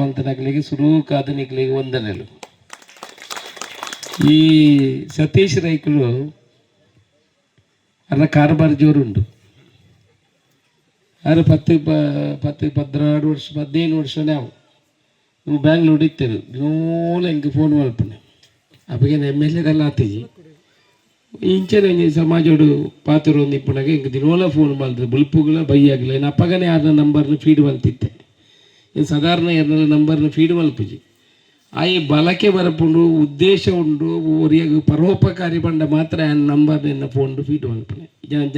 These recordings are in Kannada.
ವಂತನಗಳಿಗೆ ಸುರೂಕಾದನಿಗಳಿಗೆ ವಂದನೆಗಳು ಈ ಸತೀಶ್ ರೈಕಳು ಅನ್ನ ಕಾರ್ಬಾರ್ ಜೋರುಂಡು ಆರು ಪತ್ತು ಪ, ಪತ್ತು ಪದ್ನಾರು ವರ್ಷ, ಹದಿನೈದು ವರ್ಷನೇ ನಾವು ನೀವು ಬ್ಯಾಂಗ್ಳೂರ್ ಇತ್ತೇರು ನೋಲ ಹಿಂಗೆ ಫೋನ್ ಮಾಡ್ಪಣೆ ಅಪ್ಪಗೆ ಎಂ ಎಲ್ ಎದೆಲ್ಲ ಆತೀವಿ ಇಂಚೆನೆ ಸಮಾಜೋಡು ಪಾತ್ರ ಒಂದು ಇಪ್ಪನಾಗ ಹಿಂಗೆ ದಿನೋಲ ಫೋನ್ ಮಾಡಿದ್ರೆ. ಬುಲ್ಪುಗಳ ಬೈಯಾಗಲ ಏನು ಅಪ್ಪಗನೇ ಯಾರನ್ನ ನಂಬರ್ನ ಫೀಡ್ ಮಲ್ತಿತ್ತೆ ಇದು ಸಾಧಾರಣ ನಂಬರ್ ನಂಬರ್ನ ಫೀಡ್ ಮಲ್ಪಿಜಿ ಆ ಈ ಬಲಕ್ಕೆ ಬರಪುಂಡು, ಉದ್ದೇಶ ಉಂಡು ಒರಿಯಾಗ ಪರೋಪಕಾರಿ ಬಂಡ ಮಾತ್ರ ಆ ನಂಬರ್ ನಿನ್ನ ಫೋನ್ ಫೀಡ್ ಮಲ್ಪನೆ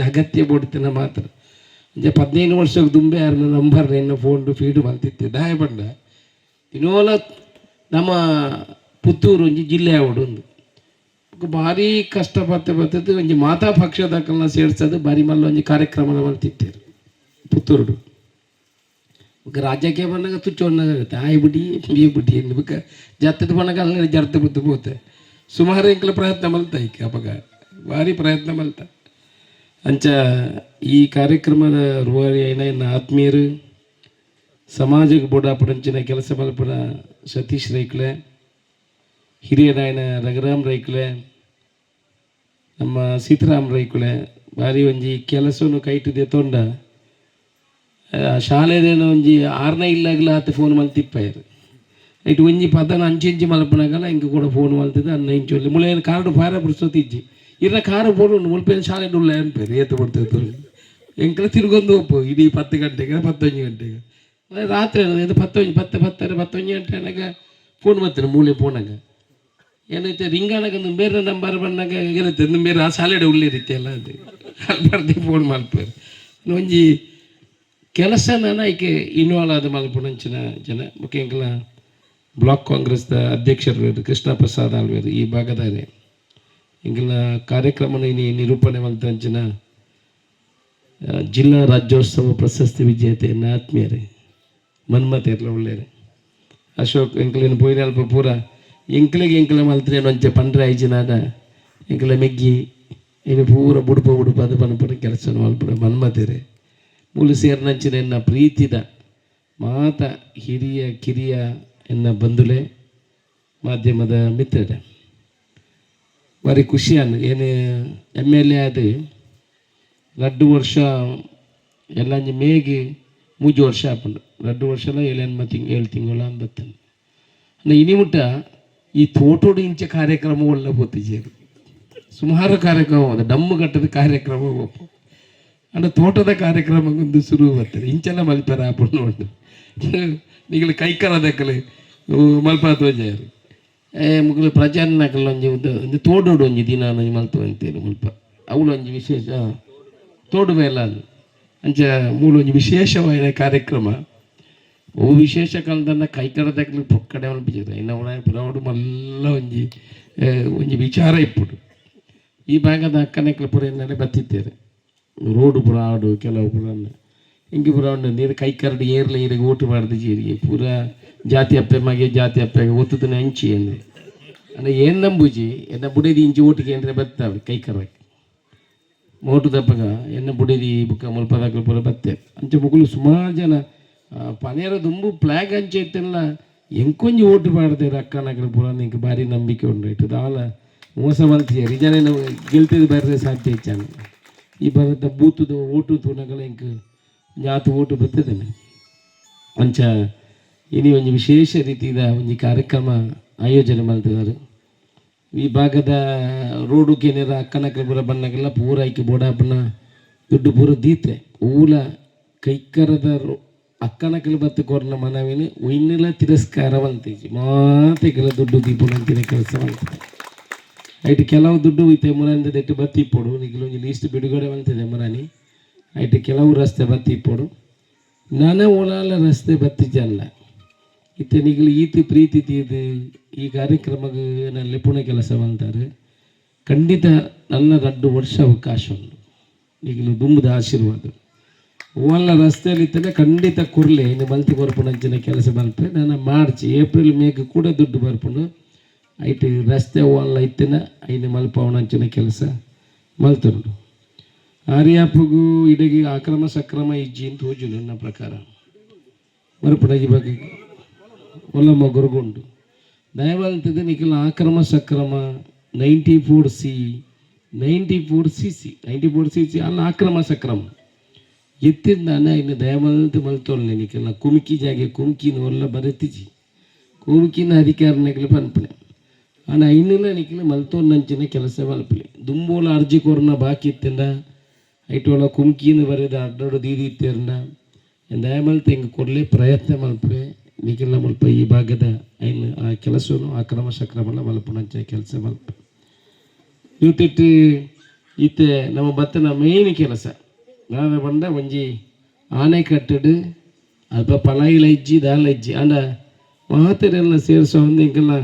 ಅಗತ್ಯ ಬೋಡ್ತಿನ ಮಾತ್ರ. ಅಂದರೆ ಪದಿನೈದು ವರ್ಷಕ್ಕೆ ದುಂಬೆ ಯಾರನ್ನ ನಂಬರ್ ನಿನ್ನ ಫೋನ್ ಫೀಡ್ ಮಲ್ತಿತ್ತೆ ದಾಯ ಬಂಡ. ಇನ್ನೋಲ ನಮ್ಮ ಪುತ್ತೂರು ಒಂಜಿ ಜಿಲ್ಲೆ ಒಂದು ಭಾರಿ ಕಷ್ಟಪಟ್ಟು ಬರ್ತದೆ ಒಂಜಿ ಮಾತಾ ಪಕ್ಷದಕಲ್ನ ಸೇರ್ಸೋದು ಬಾರಿ ಮಲ್ಲ ಒಂಜಿ ಕಾರ್ಯಕ್ರಮನ ಮಲ್ತಿತ್ತೇರು ಪುತ್ತೂರು ರಾಜ್ಯಕ್ಕೆ ಬಂದಾಗ ತುಚ್ಚ ಒಂದಾಗುತ್ತೆ ಆಯ್ ಬಿಡಿ, ಬಿ ಬಿಡಿ ಅನ್ಬೇಕು ಜತ್ತದ ಬಂದಾಗ ಅಲ್ಲ ಜರ್ತ ಬಿದ್ದು ಬೋತೆ ಸುಮಾರು ಇಂಕಲ ಪ್ರಯತ್ನ ಮಲ್ತ ಈಕೆ ಅಪಗ. ಭಾರಿ ಪ್ರಯತ್ನ ಮಲ್ತ. ಅಂಚ ಈ ಕಾರ್ಯಕ್ರಮದ ರೂವಾರಿ ಏನ ಆತ್ಮೀಯರು, ಸಮಾಜಕ್ಕೆ ಬುಡಾಪಡಂಚಿನ ಕೆಲಸ ಮಲ್ಪಡ ಸತೀಶ್ ರೈಕ್ಲೆ, ಹಿರಿಯ ನಾಯನ ರಘುರಾಮ್ ರೈಕ್ಲೆ, ನಮ್ಮ ಸೀತಾರಾಮ್ ರೈಕುಳೆ ಭಾರಿ ಒಂಜಿ ಕೆಲಸವನ್ನು ಕೈಟಿದೆ ತೊಂಡ. ಶಾಲೆದೇನೋ ಒಂಜಿ ಆರನೇ ಇಲ್ಲಾಗ್ಲ ಆತ ಫೋನ್ ಮಲ್ತಿಪ್ಪಾಯರು ಇಟ್ಟು ಒಂಜಿ ಪದನ ಅಂಚಿ ಇಂಚಿ ಮಲ್ಪನಾಗಲ್ಲ ಇಂಕ ಕೂಡ ಫೋನ್ ಮಲ್ತಿದ್ದ, ಅನ್ನ ಇಂಚು ಒಲ್ಲಿ. ಮುಳೆ ಕಾರು ಫಾರ ಬಿಡಿಸೋತಿ ಇಜ್ಜಿ ಇರ್ನ ಕಾರು ಉಂಡು ಮುಲ್ಪೇನು ಶಾಲೆ ಉಳ್ಳ ಅನ್ಪೇರು ಏತು ಬಿಡ್ತೇವೆ ಎಂಕಲ ತಿರುಗೊಂದು ಒಪ್ಪು, ಇಡೀ ಪತ್ತು ಗಂಟೆಗೆ ಪತ್ತೊಂದು ಗಂಟೆಗೆ. ರಾತ್ರಿ ಇದು ಪತ್ತೊಂದು ಪತ್ತು, ಪತ್ತರ ಪತ್ತೊಂದು ಗಂಟೆ ಫೋನ್ ಮಾಡ್ತಾರೆ ಮೂಲೆ ಫೋನಾಗ ಏನೈತೆ ರಿಂಗಾನಾಗ ಒಂದು ಬೇರೆ ನಂಬರ್ ಬಂದಾಗ ಏನೈತೆ ಬೇರೆ ಆ ಶಾಲೆಡೆ ಉಳ್ಳಿ ರೀತಿ ಎಲ್ಲ ಅದು ಅಲ್ಲಿ ಬರ್ದು ಫೋನ್ ಮಲ್ಪೇರು. ಒಂಜಿ ಕೆಲಸ ನಾನು ಈಕೆ ಇನ್ವಾಲ್ವ್ ಆದ ಮಲ್ಪುಣಂಚಿನ ಜನ ಮುಖ್ಯಂಕಲ ಬ್ಲಾಕ್ ಕಾಂಗ್ರೆಸ್ದ ಅಧ್ಯಕ್ಷರು ಕೃಷ್ಣ ಪ್ರಸಾದ್ ಅಲ್ವೇರು ಈ ಭಾಗದಾರೆ ಇಂಕಲ ಕಾರ್ಯಕ್ರಮ ಇನಿ ನಿರೂಪಣೆ ಮಲ್ತಂಚಿನ ಆ, ಜಿಲ್ಲಾ ರಾಜ್ಯೋತ್ಸವ ಪ್ರಶಸ್ತಿ ವಿಜೇತೆ ನನ್ನ ಆತ್ಮೀಯರೇ ಮನ್ಮತ ಇರಲ ಒಳ್ಳೆಯರೆ. ಅಶೋಕ್ ಎಂಕಲಿನ ಪೋಯಿನ ಅಲ್ಪ ಪೂರ ಎಂಕ್ಲಿಗೆ ಎಂಕ್ಲ ಮಲ್ತ್ರೆ ಒಂಚೆ ಪಂಡ್ರೆ ಐಜಿನಾದ ಇಂಕ್ಲ ಮೆಗ್ಗಿ ಇನ್ನು ಪೂರ ಬುಡುಪ ಬುಡುಪ ಅದು ಪನ್ಪುರ ಕೆಲಸ ಮಲ್ಪುರ ಮನ್ಮತೆರೆ ಮೂಲು ಸೇರ್ನಂಚಿನ ಎನ್ನ ಪ್ರೀತಿದ ಮಾತ ಹಿರಿಯ, ಕಿರಿಯ ಎನ್ನ ಬಂಧುಲೆ, ಮಾಧ್ಯಮದ ಮಿತ್ರರೇ. ಬಾರಿ ಖುಷಿಯನ್ನು ಏನು ಎಂ ಎಲ್ ಎ ಆದ ರಡ್ಡು ವರ್ಷ ಎಲ್ಲ ಮೇಗಿ ಮೂಜು ವರ್ಷ ಆಪುಂಡು. ರಡ್ಡು ವರ್ಷಲ ಏಳು ಎನ್ಮ ತಿಂಗ್, ಏಳು ತಿಂಗಳ ಅಂದ ಅಂದ್ರೆ ಇನಿ ಮುಟ್ಟ ಈ ತೋಟೋಡು ಇಂಚ ಕಾರ್ಯಕ್ರಮ ಒಳ್ಳೆ ಗೊತ್ತಿಜೇರು ಸುಮಾರು ಕಾರ್ಯಕ್ರಮ ಹೋದ ಡಮ್ಮು ಕಟ್ಟದ ಕಾರ್ಯಕ್ರಮ ಒಪ್ಪು ಅಂದ್ರೆ ತೋಟದ ಕಾರ್ಯಕ್ರಮಕ್ಕೊಂದು ಶುರು ಬರ್ತದೆ. ಇಂಚೆಲ್ಲ ಮಲ್ಪರ ಆಪುಂಡು ಉಂಟು. ನಿಗಲು ಕೈಕರದಕ್ಕಲೆ ಮಲ್ಪ ವಜಾರು ಏ, ಮುಗಲು ಪ್ರಚಾರನಕಲ್ಲ ಒಂಜಿ ಒಂದು ತೋಡೋಡು ಒಂಜಿ ದಿನ ಒಂಜಿ ಮಲ್ತು ಅಂತೇನು ಮುಲ್ಪ. ಅವಳು ಒಂಜಿ ವಿಶೇಷ, ತೋಡು ಮೇಲ ಅದು. ಅಂಚ ಒಂಜಿ ವಿಶೇಷವಾದ ಕಾರ್ಯಕ್ರಮ. ಓ ವಿಶೇಷ ಕಾಲದನ್ನ ಕೈಕರದಕ್ಕಲು ಪೊಕ್ಕಡೆ ಮಲ್ಪಿಸಿದ್ರೆ ಇನ್ನು ಅವಳ ಪುರವಡು ಮಲ್ಲ ಒಂಜಿ ಒಂಜಿ ವಿಚಾರ ಇಪ್ಪುಡು. ಈ ಭಾಗದ ಅಕ್ಕನಕ್ಕಲು ಪುರ ಏನಾದ್ರೆ ಬತ್ತಿತ್ತೇರೆ ರೋಡು ಪೂರ ಆಡು ಕೆಲವು ಪುರ ಹಿಂಗೆ ಉಂಡು ನೀರು, ಕೈ ಕರಡು ಏರ್ಲ ಈರಿಗೆ ಓಟು ಮಾಡಿದ ಜೀರಿಗೆ. ಪೂರ ಜಾತಿ ಅಪ್ಪೆ, ಮಗೆ ಜಾತಿ ಅಪ್ಪೆಗೆ ಒತ್ತದನ್ನ ಹಂಚಿ ಅಂದ್ರೆ ಅಂದರೆ ಏನ್ ನಂಬುಜಿ? ಎನ್ನ ಬುಡದಿ ಇಂಚಿ ಓಟಿಗೆ ಅಂದ್ರೆ ಬತ್ತಾವೆ ಕೈ ಕರಕ್ಕೆ. ಮೋಟು ದಪ್ಪಗ ಎನ್ನ ಬುಡದಿ ಬುಕ್ಕ ಮುಲ್ಪದಾಗ ಪೂರ ಬತ್ತೆ. ಅಂಚ ಮುಗುಲು ಸುಮಾರು ಜನ ಪನೇರ ದುಂಬು ಫ್ಲಾಗ್ ಅಂಚೆ ಇತ್ತಲ್ಲ ಎಂಕೊಂಜಿ ಓಟು ಮಾಡ್ದೆ ಅಕ್ಕನಗರ ಪೂರ ನಿಂಗೆ ಭಾರಿ ನಂಬಿಕೆ ಉಂಡು ಇಟ್ಟು ದಾಲ ಮೋಸ ಮಲ್ತಿಯ ನಿಜಾನ ಗೆಲ್ತಿದ್ ಬರ್ರೆ ಸಾಧ್ಯ ಹೆಚ್ಚಾನ ಈ ಬರದ ಬೂತದ ಓಟು ತೂನಗಳ ಇಂಕ ಜಾತು ಓಟು ಬರ್ತದೇನೆ ಅಂಚ ಇನಿ ಒಂದು ವಿಶೇಷ ರೀತಿಯ ಒಂದು ಕಾರ್ಯಕ್ರಮ ಆಯೋಜನೆ ಮಾಡ್ತಿದ್ದಾರೆ. ಈ ಭಾಗದ ರೋಡು ಕೆನೆರ ಅಕ್ಕನಕ ಪೂರ ಬಣ್ಣಗೆಲ್ಲ ಪೂರ ಐಕಿ ಬೋಡಾಪನ ದುಡ್ಡು ಪೂರ ದೀತ್ರೆ. ಊಲ ಕೈಕರದ ರೋ- ಅಕ್ಕನಕಲ್ ಬತ್ತು ಕೊರ್ನ ಮನವಿನ ಒಯ್ನೆಲ್ಲ ತಿರಸ್ಕಾರವಂತೀಜಿ ಮಾತೆಗೆಲ್ಲ ದುಡ್ಡು ದೀಪುನಂತಿನ ಕೆಲಸ ಮಾಡ್ತಾರೆ ಐಟ್ ಕೆಲವು ದುಡ್ಡು ಇತ್ತೆ ಮರಾನಿಂದ ದೆಟ್ಟು ಬತ್ತಿ ಇಪ್ಪೋಡು. ನಿಗಲೊಂದು ಲೀಸ್ಟ್ ಬಿಡುಗಡೆ ಬಂತಿದೆ ಮರಾನಿ. ಐಟ್ ಕೆಲವು ರಸ್ತೆ ಬತ್ತಿ ಇಪ್ಪೋಡು. ನಾನೇ ಓಲಾಲ ರಸ್ತೆ ಬತ್ತಿಜಲ್ಲ ಇತ್ತೆ ನಿಗಲು ಈತಿ ಪ್ರೀತಿ ತೀದು ಈ ಕಾರ್ಯಕ್ರಮಕ್ಕೆ ನನ್ನ ಪುಣೆ ಕೆಲಸ ಅಂತಾರೆ. ಖಂಡಿತ ನನ್ನ ರಡ್ಡು ವರ್ಷ ಅವಕಾಶ ಉಂಟು ಈಗಲೂ ದುಂಬದ ಆಶೀರ್ವಾದ. ಓಲ್ಲ ರಸ್ತೆಯಲ್ಲಿ ಇತ್ತೆ ಖಂಡಿತ ಕುರ್ಲೆ ಇನ್ನು ಮಲ್ತಿ ಬರ್ಪುಣಂಚಿನ ಕೆಲಸ ಬಂತೆ ನಾನು ಮಾರ್ಚ್, ಏಪ್ರಿಲ್, ಮೇಗೆ ಕೂಡ ದುಡ್ಡು ಬರ್ಪುಂಡು. ಐಟ್ ರಸ್ತೆ ಒಲ್ಲ ಇತ್ತಿನ ಐನು ಮಲ್ಪವಣಂಚಿನ ಕೆಲಸ ಮಲ್ತರು ಆರ್ಯಾಪಗೂ ಇಡಗಿ ಆಕ್ರಮ ಸಕ್ರಮ ಇಜ್ಜಿ ಅಂತ ಹೋಜು ನನ್ನ ಪ್ರಕಾರ. ಮರುಪಡಗಿ ಬಗ್ಗೆ ಒಲ್ಲ ಮೊಗರುಗುಂಡು. ದಯವಂತದ ನಿಖಿಲ ಆಕ್ರಮ ಸಕ್ರಮ ninety four C, ninety four C C, ninety four C C ಅಲ್ಲ ಆಕ್ರಮ ಸಕ್ರಮ. ಎತ್ತಿಂದಾನ ಇನ್ನು ದಯವಂತ ಮಲ್ತೊಲ್ಲೆ ನಿಖಿಲ ಕುಮ್ಕಿ ಜಾಗೆ ಕುಮ್ಕಿನ ಒಲ್ಲ ಬರೆತಿಜಿ ಕುಮ್ಕಿನ ಅಧಿಕಾರನೆಗಳು ಪನ್ಪನೆ ಆನ ಐನಿಲ್ಲ ನಿಖಿಲ ಮಲ್ತೊನ್ನಂಚಿನ ಕೆಲಸ ಮಲ್ಪಲೆ ದುಂಬೋಲ ಅರ್ಜಿ ಕೊರ್ನ ಬಾಕಿ ಇತ್ತಿಂದ ಐಟೋಲ ಕುಮ್ಕಿನ ಬರೆದ ಅಡ್ಡೋಡು ದೀದಿ ಇತ್ತಿರಂಡ ದಯಮಲ್ತ ಹಿಂಗೆ ಕೊಡಲಿ ಪ್ರಯತ್ನ ಮಲ್ಪೆ ನಿಖಿಲ ಮಲ್ಪ ಈ ಭಾಗದ ಐನು ಆ ಕೆಲಸವನ್ನು ಆಕ್ರಮ ಸಕ್ರಮಲ್ಲ ಮಲ್ಪನಂಚ ಕೆಲಸ ಮಲ್ಪ ಇವತ್ತಿಟ್ಟು ಇತ್ತೆ ನಮ್ಮ ಬತ್ತನ ಮೇನ್ ಕೆಲಸ ನಾನು ಬಂದ ಒಂಜಿ ಆನೆ ಕಟ್ಟಡು ಅಲ್ಪ ಪಲಾಯಿಲ ಇಜ್ಜಿ ದಾಲ ಇಜ್ಜಿ ಅಂಡ ಮಹಾತರೆಲ್ಲ ಸೇರಿಸೋ ಒಂದು ಇಂಕೆಲ್ಲ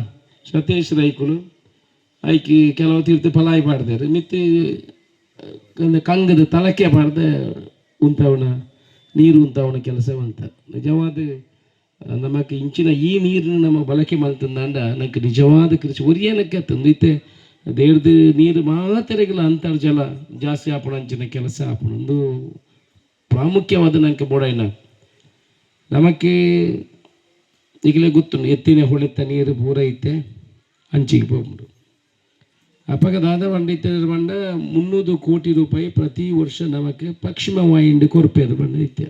ಸತೀಶ್ ರೈಕುಲು ಐಕಿ ಕೆಲವು ತೀರ್ಥ ಪಲಾಯಿ ಪಾಡ್ದಾರೆ ಮಿತ್ತಿ ಕಂಗದ ತಲಕೆ ಪಾಡ್ದ ಉಂತವನ ನೀರು ಉಂತವನ ಕೆಲಸ ಅಂತ ನಿಜವಾದ ನಮಗೆ ಇಂಚಿನ ಈ ನೀರನ್ನು ನಮ್ಮ ಬಳಕೆ ಮಾಡ್ತಂದಾಂಡ ನನಗೆ ನಿಜವಾದ ಕೃಷಿ, ಒರಿಯನಕ್ಕೆ ತಂದಿತ್ತೆ ದೇವ್ರದ ನೀರು ಮಾತರೆಗಳ ಅಂತರ್ಜಲ ಜಾಸ್ತಿ ಆಪಣ ಅಂಚಿನ ಕೆಲಸ ಆಪಣ ಒಂದು ಪ್ರಾಮುಖ್ಯವಾದ ನಂಗೆ ಬೋಡೈನ ನಮಕ್ಕೆ ಈಗಲೇ ಗೊತ್ತು, ಎತ್ತಿನ ಹೊಳೆತ ನೀರು ಪೂರ ಐತೆ ಹಂಚಿಗೆ ಹೋಗ್ಬಿಡು. ಅಪಘಾತ ಬಂಡಿತ ಬಂಡ ಮುನ್ನೂರು ಕೋಟಿ ರೂಪಾಯಿ ಪ್ರತಿ ವರ್ಷ ನಮಗೆ ಪಶ್ಚಿಮ ವಾಹಿಂಡಿ ಕೊರಪೇರು ಬಂಡ ಐತೆ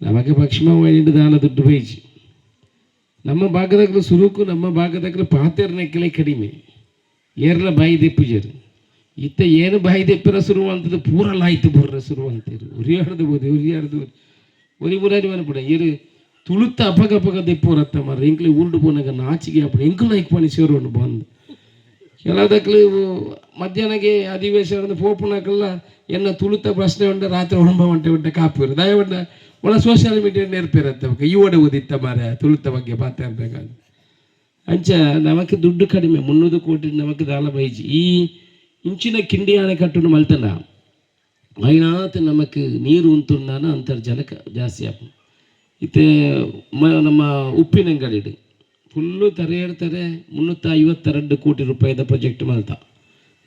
ನಮಗೆ ಪಶ್ಚಿಮ ವಾಹಿಂಡಿ ದಾನ ದುಡ್ಡು ಬೈಜಿ. ನಮ್ಮ ಭಾಗದಾಗಲು ಸುರುಕು, ನಮ್ಮ ಭಾಗದಾಗಲು ಪಾತೆರ್ನೆಕ್ಕಲೆ ಕಡಿಮೆ. ಏರ್ಲ ಬಾಯಿ ದೆಪ್ಪಿಜರು ಇತ್ತ ಏನು ಬಾಯಿ ದೆಪ್ಪಿರ ಶುರು ಅಂತದ್ದು ಪೂರ ಲಾಯ್ತು ಬರ್ರ ಶುರು ಅಂತೀರು ಉರಿಯಾಡ್ದು ಓದಿ ಉರಿಯಾಡ್ದು ಒರಿ ಮುರಾರಿ ಮನಪಡ ಏರು ತುಳುತ್ತ ಅಪಗ ಅಪಗ ದಿಪ್ಪೋರತ್ತ ಮರ ಇಂಕ್ಲಿ ಉರುಡು ಪೋನಾಗ ನಾಚಿಗೆ ಅಪ್ಪ ಎಂಕ್ಲು ಲೈಕ್ ಪಣಿ ಸೇರೋನು ಬಂದು. ಕೆಲದಕ್ಲು ಮಧ್ಯಾಹ್ನಗೆ ಅಧಿವೇಶನ ಪೋಪುನಕಲ್ಲ ಎನ್ನ ತುಳುತ್ತ ಪ್ರಶ್ನೆ ಉಂಡ, ರಾತ್ರಿ ಒಳಂಬ ಒಂಟೆ ಉಂಟ ಕಾಪುರು ದಯವಂಡ ಒಳ ಸೋಷಿಯಲ್ ಮೀಡಿಯಾ ನೆರಪಿರತ್ತೆ ಈ ಓಡೆ ಓದಿತ್ತ ಮಾರ ತುಳುತ್ತ ಬಗ್ಗೆ ಮಾತಾಡ್ಬೇಕಾದ್ರೆ. ಅಂಚ ನಮಕ್ಕೆ ದುಡ್ಡು ಕಡಿಮೆ, ಮುನ್ನೂರು ಕೋಟಿ ನಮಕ್ಕೆ ದಾಲ ಬೈಜಿ. ಈ ಇಂಚಿನ ಕಿಂಡಿ ಅಣೆಕಟ್ಟನ್ನು ಮಲ್ತನ. ಮೈನಾತ್ ನಮಕ್ ನೀರು ಉಂತುಂಡಾನ ನಾನು ಅಂತರ್ಜಲಕ್ಕೆ ಜಾಸ್ತಿ ಆಪ ಇತ್ತೆ ನಮ್ಮ ಉಪ್ಪಿನಂಗಡಿಡು ಫುಲ್ಲು ತರೆಯಡ್ತಾರೆ ಮುನ್ನೂತ್ತ ಐವತ್ತೆರಡು ಕೋಟಿ ರೂಪಾಯಿದ ಪ್ರಾಜೆಕ್ಟ್ ಮಲ್ತ.